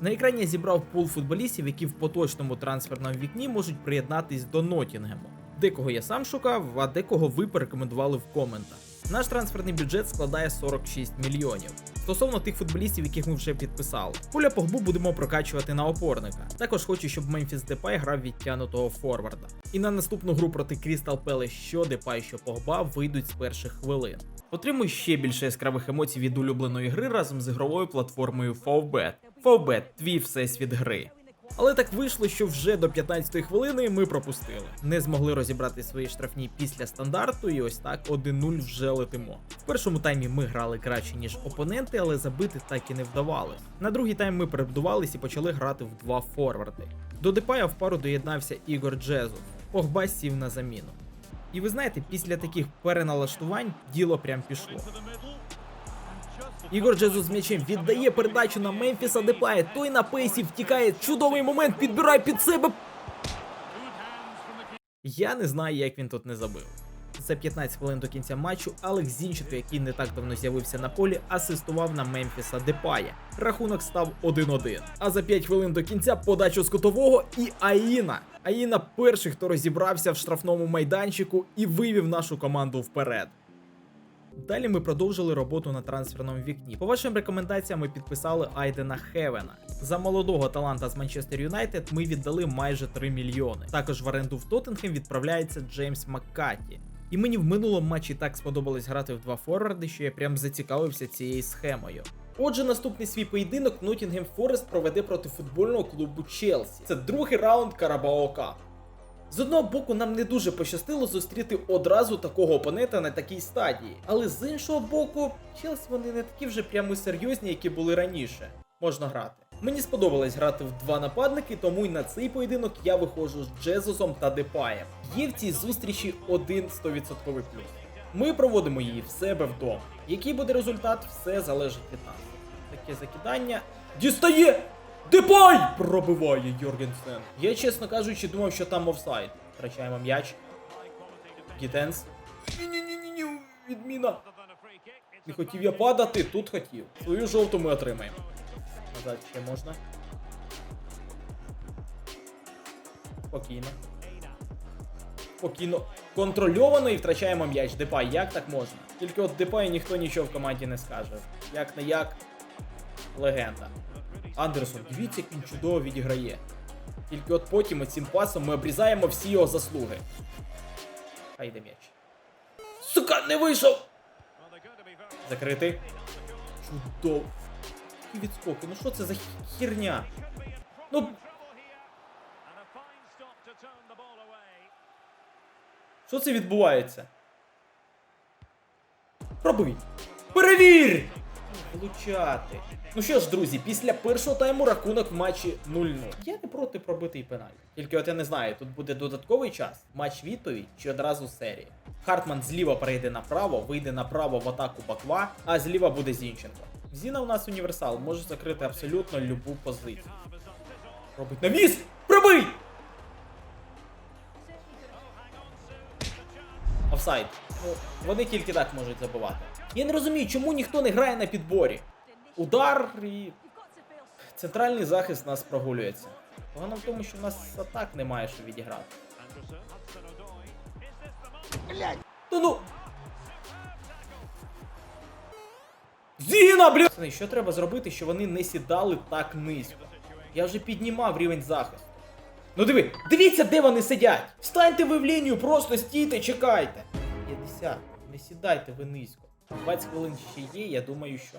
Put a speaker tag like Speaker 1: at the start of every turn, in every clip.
Speaker 1: На екрані я зібрав пул футболістів, які в поточному трансферному вікні можуть приєднатись до Нотінгему. Декого я сам шукав, а декого ви порекомендували в коментах. Наш трансферний бюджет складає 46 мільйонів. Стосовно тих футболістів, яких ми вже підписали. Поля Погбу будемо прокачувати на опорника. Також хочу, щоб Мемфіс Депай грав відтянутого форварда. І на наступну гру проти Крістал Пеле що Депай, що Погба вийдуть з перших хвилин. Отримуй ще більше яскравих емоцій від улюбленої гри разом з ігровою платформою Favbet. Favbet – твій всесвіт гри. Але так вийшло, що вже до 15-ї хвилини ми пропустили. Не змогли розібрати свої штрафні після стандарту, і ось так 1-0 вже летимо. В першому таймі ми грали краще, ніж опоненти, але забити так і не вдавалось. На другий тайм ми перебудувались і почали грати в два форварди. До Депая в пару доєднався Ігор Джезус. Погба сів на заміну. І ви знаєте, після таких переналаштувань діло прям пішло. Ігор Джезус з м'ячем віддає передачу на Мемфіса Депає. Той на пейсі втікає. Чудовий момент, підбирає під себе. Я не знаю, як він тут не забив. За 15 хвилин до кінця матчу Алекс Зінченко, який не так давно з'явився на полі, асистував на Мемфіса Депая. Рахунок став 1-1. А за 5 хвилин до кінця подачу з кутового і Аїна. Аїна перший, хто розібрався в штрафному майданчику і вивів нашу команду вперед. Далі ми продовжили роботу на трансферному вікні. По вашим рекомендаціям ми підписали Айдена Хевена. За молодого таланта з Манчестер Юнайтед ми віддали майже 3 мільйони. Також в оренду в Тоттенхем відправляється Джеймс Маккаті. І мені в минулому матчі так сподобалось грати в два форварди, що я прям зацікавився цією схемою. Отже, наступний свій поєдинок Ноттінгем Форест проведе проти футбольного клубу Челсі. Це другий раунд Карабао Кап. З одного боку, нам не дуже пощастило зустріти одразу такого опонента на такій стадії. Але з іншого боку, Челсі вони не такі вже прямо серйозні, які були раніше. Можна грати. Мені сподобалось грати в два нападники, тому й на цей поєдинок я виходжу з Джезусом та Депаєм. Є в цій зустрічі один 100% плюс. Ми проводимо її в себе вдома. Який буде результат, все залежить від нас. Таке закидання. Дістає! Депай! Пробиває Йоргенсен. Я, чесно кажучи, думав, що там офсайд. Втрачаємо м'яч. Гітенс. Ні-ні-ні-ні, відміна. Не хотів я падати, тут хотів. Свою жовту ми отримаємо. Назад ще. Спокійно. Спокійно. Контрольовано і втрачаємо м'яч. Депай, як так можна? Тільки от Депай ніхто нічого в команді не скаже. Як не як. Легенда. Андерсон, дивіться, як він чудово відіграє. Тільки от потім цим пасом ми обрізаємо всі його заслуги. Хай йде м'яч. Сука, не вийшов! Закритий. Чудово. Які відскоки, ну що це за херня? Ну. Що це відбувається? Пробуй! Перевір! Влучати. Ну що ж, друзі, після першого тайму рахунок в матчі 0-0. Я не проти пробити і пенальті. Тільки от я не знаю, тут буде додатковий час, матч відповідь чи одразу серія. Хартман зліва перейде направо, вийде направо в атаку Баква, а зліва буде Зінченко. Зіна у нас універсал, може закрити абсолютно любу позицію. Робить навіс! Пробий! Офсайд. Вони тільки так можуть забивати. Я не розумію, чому ніхто не грає на підборі. Удар і. Центральний захист нас прогулюється. Погано в тому, що в нас атак немає, що відіграти. Та ну. Зіна, бля! Що треба зробити, щоб вони не сідали так низько? Я вже піднімав рівень захисту. Ну диви, дивіться, де вони сидять! Встаньте ви в лінію, просто стійте, чекайте. 50. Не сідайте ви низько. 20 хвилин ще є, я думаю, що.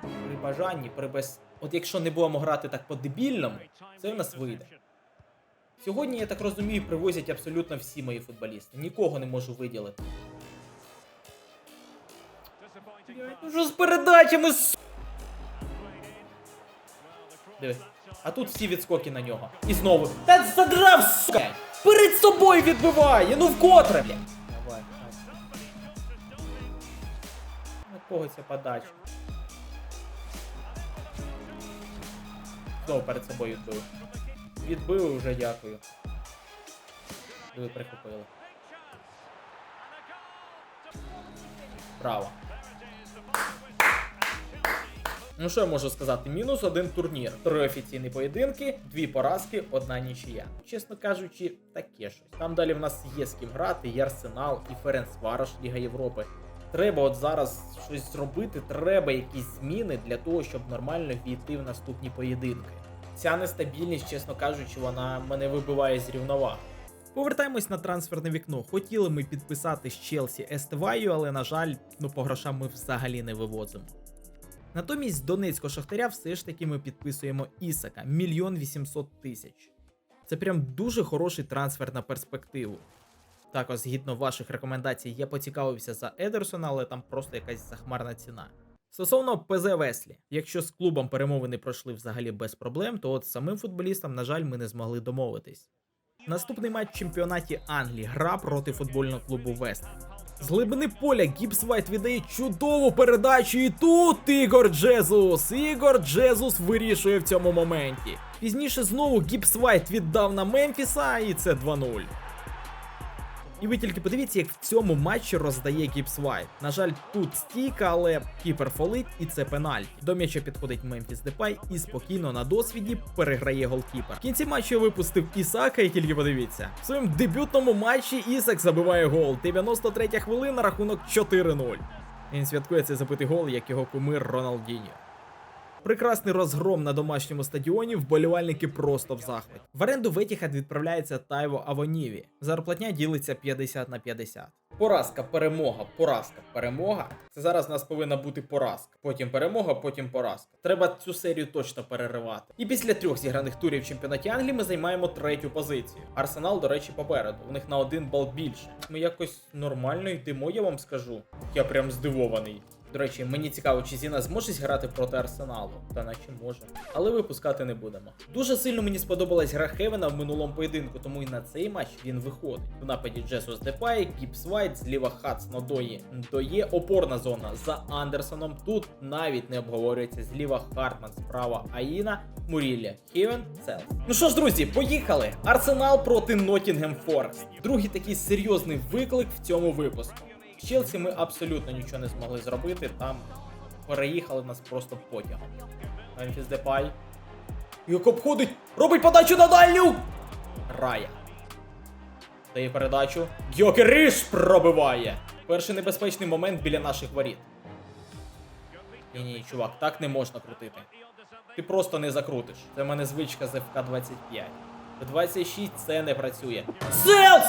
Speaker 1: При бажанні, при без. От якщо не будемо грати так по-дебільному, це в нас вийде. Сьогодні, я так розумію, привозять абсолютно всі мої футболісти. Нікого не можу виділити. Ну що з передачами? с***? Диви. А тут всі відскоки на нього. І знову. Та задрав, сука! Перед собою відбиває! Ну вкотре, блядь! Давай, На кого ця подача? Знову перед собою відбив. Відбив вже дякую. Диви, прихопили. Право. Ну що я можу сказати? Мінус один турнір. Три офіційні поєдинки, дві поразки, одна нічия. Чесно кажучи, таке щось. Там далі в нас є з ким грати, і Арсенал, і Ференцварош, Ліга Європи. Треба от зараз щось зробити, треба якісь зміни для того, щоб нормально війти в наступні поєдинки. Ця нестабільність, чесно кажучи, вона мене вибиває з рівноваги. Повертаємось на трансферне вікно. Хотіли ми підписати з Челсі Естеваю, але на жаль, ну по грошам ми взагалі не вивозимо. Натомість з Донецького Шахтаря все ж таки ми підписуємо Ісака мільйон вісімсот тисяч. Це прям дуже хороший трансфер на перспективу. Також, згідно ваших рекомендацій, я поцікавився за Едерсона, але там просто якась захмарна ціна. Стосовно ПЗ Веслі, якщо з клубом перемовини пройшли взагалі без проблем, то от самим футболістом, на жаль, ми не змогли домовитись. Наступний матч в чемпіонаті Англії гра проти футбольного клубу Вест. З глибини поля Гібс Вайт віддає чудову передачу, і тут Ігор Джезус. Ігор Джезус вирішує в цьому моменті. Пізніше знову Гібс Вайт віддав на Мемфіса, і це 2-0. І ви тільки подивіться, як в цьому матчі роздає Вайт. На жаль, тут стійка, але кіпер фолить, і це пенальті. До м'яча підходить Мемфіс Депай і спокійно на досвіді переграє голкіпер. В кінці матчу випустив Ісака, і тільки подивіться. В своєму дебютному матчі Ісак забиває гол. 93 хвилина, рахунок 4-0. Він святкує цей забитий гол, як його кумир Роналдіньо. Прекрасний розгром на домашньому стадіоні, вболівальники просто в захваті. В оренду в відправляється Тайво Авоніві. Зарплатня ділиться 50 на 50. Поразка, перемога, поразка, перемога. Це зараз у нас повинна бути поразка. Потім перемога, потім поразка. Треба цю серію точно переривати. І після трьох зіграних турів в чемпіонаті Англії ми займаємо третю позицію. Арсенал, до речі, попереду. У них на один бал більше. Ми якось нормально йдемо, я вам скажу. Я прям здивований. До речі, мені цікаво, чи Зіна зможе грати проти Арсеналу, та наче може. Але випускати не будемо. Дуже сильно мені сподобалась гра Хевена в минулому поєдинку, тому і на цей матч він виходить. В нападі Джесус Депай, Гіпс Вайт, зліва Хац Нодої. Доє опорна зона за Андерсоном. Тут навіть не обговорюється зліва Хартман, справа Аїна, Мурілля, Хевен, Селс. Ну що ж, друзі, поїхали! Арсенал проти Ноттінгем Форест. Другий такий серйозний виклик в цьому випуску. З Челсі ми абсолютно нічого не змогли зробити. Там переїхали нас просто потягом. Мемфіс Депай. Як обходить! Робить подачу на дальню! Рая. Дає передачу. Гьокериш пробиває! Перший небезпечний момент біля наших воріт. Ні, ні, чувак, так не можна крутити. Ти просто не закрутиш. Це в мене звичка з ФК-25. В 26 це не працює. Селс!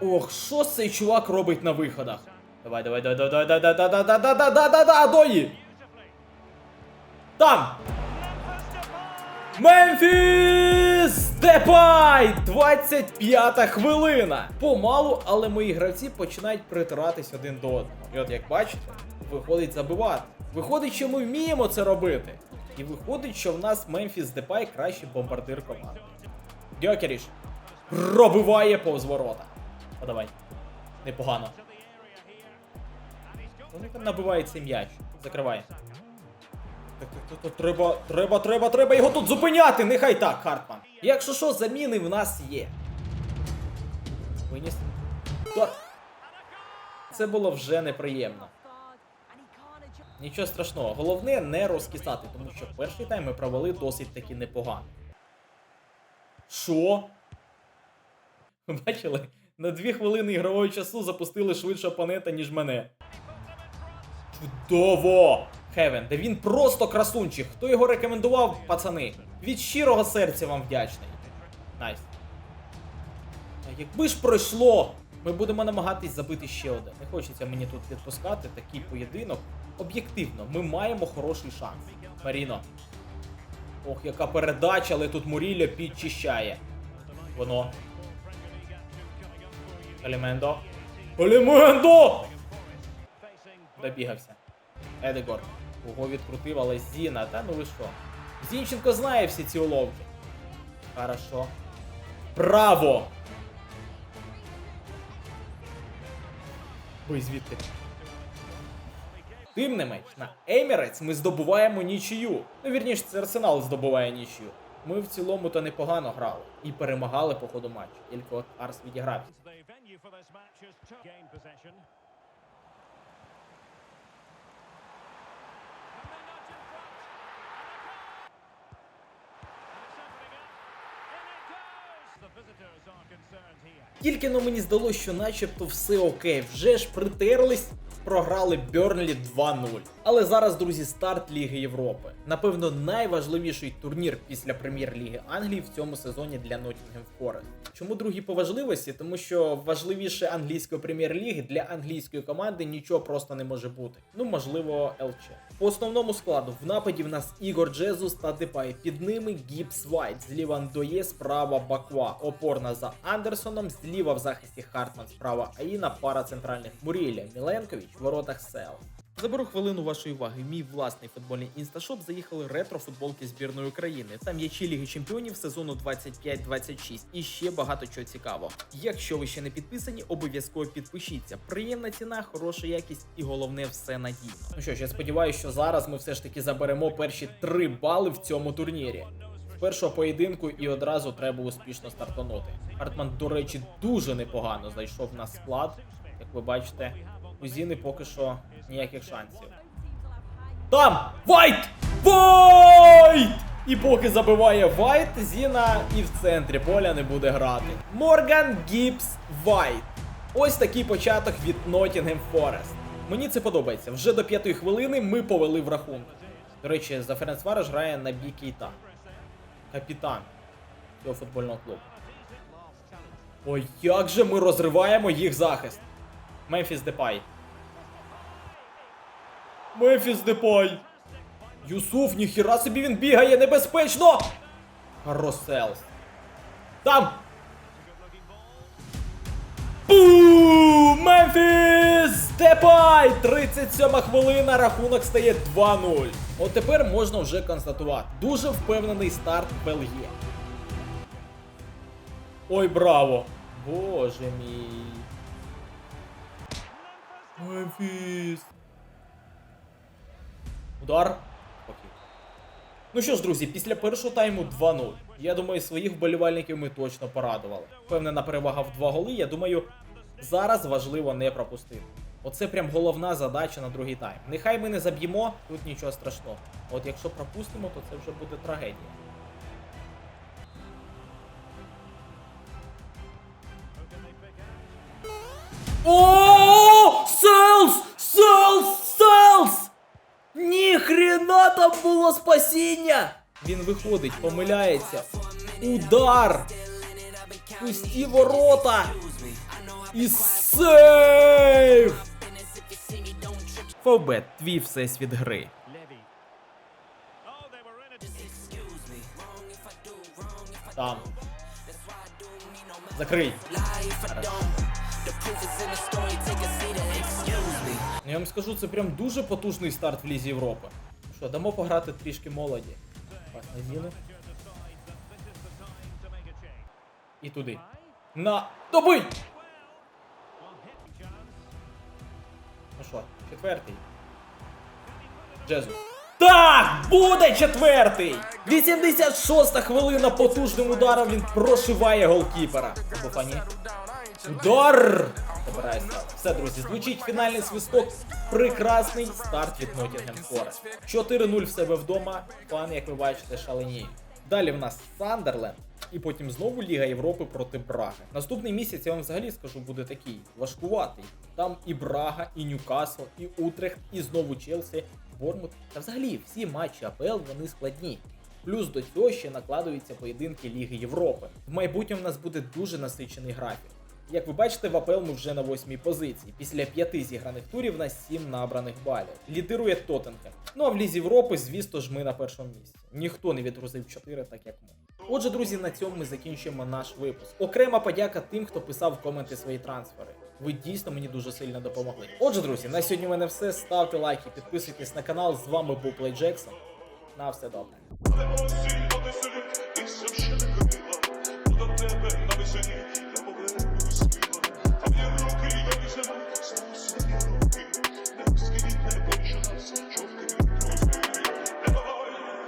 Speaker 1: Ох, що цей чувак робить на виходах? Давай, давай, давай, давай, давай, давай, давай, давай, давай, давай, давай, давай, давай, дої! Там! Мемфіс Депай! 25-та хвилина! Помалу, але мої гравці починають притиратись один до одного. І от як бачите, виходить забивати. Виходить, що ми вміємо це робити. І виходить, що в нас Мемфіс Депай кращий бомбардир команди. Дьокеріш пробиває повз ворота. А давай. Непогано. Вони там набивають цей м'яч. Закривай. Так, так, так, треба, треба, треба, треба його тут зупиняти! Нехай так, Хартман. Якщо що, заміни в нас є. Виніс. Це було вже неприємно. Нічого страшного, головне не розкисати, тому що перший тайм ми провели досить таки непогано. Що? Бачили? На дві хвилини ігрового часу запустили швидше опонента, ніж мене. Чудово! Хевен, де він просто красунчик. Хто його рекомендував, пацани? Від щирого серця вам вдячний. Найс. А якби ж пройшло, ми будемо намагатись забити ще один. Не хочеться мені тут відпускати такий поєдинок. Об'єктивно, ми маємо хороший шанс. Маріно. Ох, яка передача, але тут Мурілля підчищає. Воно. Елемендо. Елемендо! Добігався. Едегор. Кого відкрутив, але Зіна, та ну ви що? Зінченко знає всі ці уловки. Хорошо. Право! Бий звідти. Тим не менш, на Емірець ми здобуваємо нічию. Ну, вірніше, це Арсенал здобуває нічию. Ми в цілому то непогано грали і перемагали по ходу матчу. Тільки от Арс відіграв. Тільки но мені здалося, що начебто все окей, вже ж притерлись, програли Бернлі 2-0. Але зараз, друзі, старт Ліги Європи. Напевно, найважливіший турнір після прем'єр-ліги Англії в цьому сезоні для Nottingham Forest. Чому другий по важливості? Тому що важливіше англійської прем'єр-ліги для англійської команди нічого просто не може бути. Ну, можливо, ЛЧ. По основному складу в нападі в нас Ігор Джезус та Депай. Під ними Гіпс Вайт, зліва Ндоє, справа Баква, опорна за Андерсоном, зліва в захисті Хартман, справа Аїна, пара центральних Муріля, Міленкович, в воротах Сел. Заберу хвилину вашої уваги. Мій власний футбольний інсташоп заїхали ретро-футболки збірної України. Там м'ячі Ліги Чемпіонів сезону 25-26 і ще багато чого цікавого. Якщо ви ще не підписані, обов'язково підпишіться. Приємна ціна, хороша якість і головне все надійно. Ну що ж, я сподіваюся, що зараз ми все ж таки заберемо перші три бали в цьому турнірі. Першого поєдинку і одразу треба успішно стартанути. Хартман, до речі, дуже непогано зайшов на склад. Як ви бачите, у Зіни поки що ніяких шансів. Там! Вайт! Вайт! І поки забиває Вайт, Зіна і в центрі поля не буде грати. Морган Гібс Вайт. Ось такий початок від Nottingham Forest. Мені це подобається. Вже до п'ятої хвилини ми повели в рахунок. До речі, за Ференцвареш грає на бій Кейта. Капітан цього футбольного клубу. Ой, як же ми розриваємо їх захист. Мемфіс Депай. Мемфіс Депай. Юсуф, ніхіра собі він бігає небезпечно. Роселс. Там. Бу! Мемфіс Депай! 37 хвилина, рахунок стає 2-0. От тепер можна вже констатувати. Дуже впевнений старт Бельгії. Ой, браво! Боже мій. Мемфіс. Удар. Окей. Ну що ж, друзі, після першого тайму 2-0. Я думаю, своїх вболівальників ми точно порадували. Впевнена перевага в два голи. Я думаю, зараз важливо не пропустити. Оце прям головна задача на другий тайм. Нехай ми не заб'ємо, тут нічого страшного. От якщо пропустимо, то це вже буде трагедія. О, Селс! Селс! Селс! Ні хрена там було спасіння! Він виходить, помиляється. Удар! Пусті ворота! І сейв! Фобет, твій всесвіт гри. Там. Закрий. Я вам скажу, це прям дуже потужний старт в Лізі Європи. Що, дамо пограти трішки молоді. Пас на. І туди. На.
Speaker 2: Chance.
Speaker 1: Ну що, четвертий. Джезу. Так! Буде четвертий! 86-та хвилина потужним ударом він прошиває голкіпера. Або пані. Удар! Забирається. Все, друзі, звучить фінальний свисток. Прекрасний старт від Nottingham Forest. 4-0 в себе вдома. Фан, як ви бачите, шаленіє. Далі в нас Сандерленд. І потім знову Ліга Європи проти Браги. Наступний місяць я вам взагалі скажу буде такий важкуватий. Там і Брага, і Ньюкасл, і Утрехт, і знову Челсі, Бормут. Та взагалі всі матчі АПЛ вони складні. Плюс до цього ще накладуються поєдинки Ліги Європи. В майбутньому в нас буде дуже насичений графік. Як ви бачите, в АПЛ ми вже на восьмій позиції. Після п'яти зіграних турів на сім набраних балів. Лідирує Тоттенхем. Ну а в Лізі Європи, звісно ж, ми на першому місці. Ніхто не відгрузив 4, так як ми. Отже, друзі, на цьому ми закінчуємо наш випуск. Окрема подяка тим, хто писав коменти свої трансфери. Ви дійсно мені дуже сильно допомогли. Отже, друзі, на сьогодні в мене все. Ставте лайки, підписуйтесь на канал. З вами був Плей Джексон. На все добре.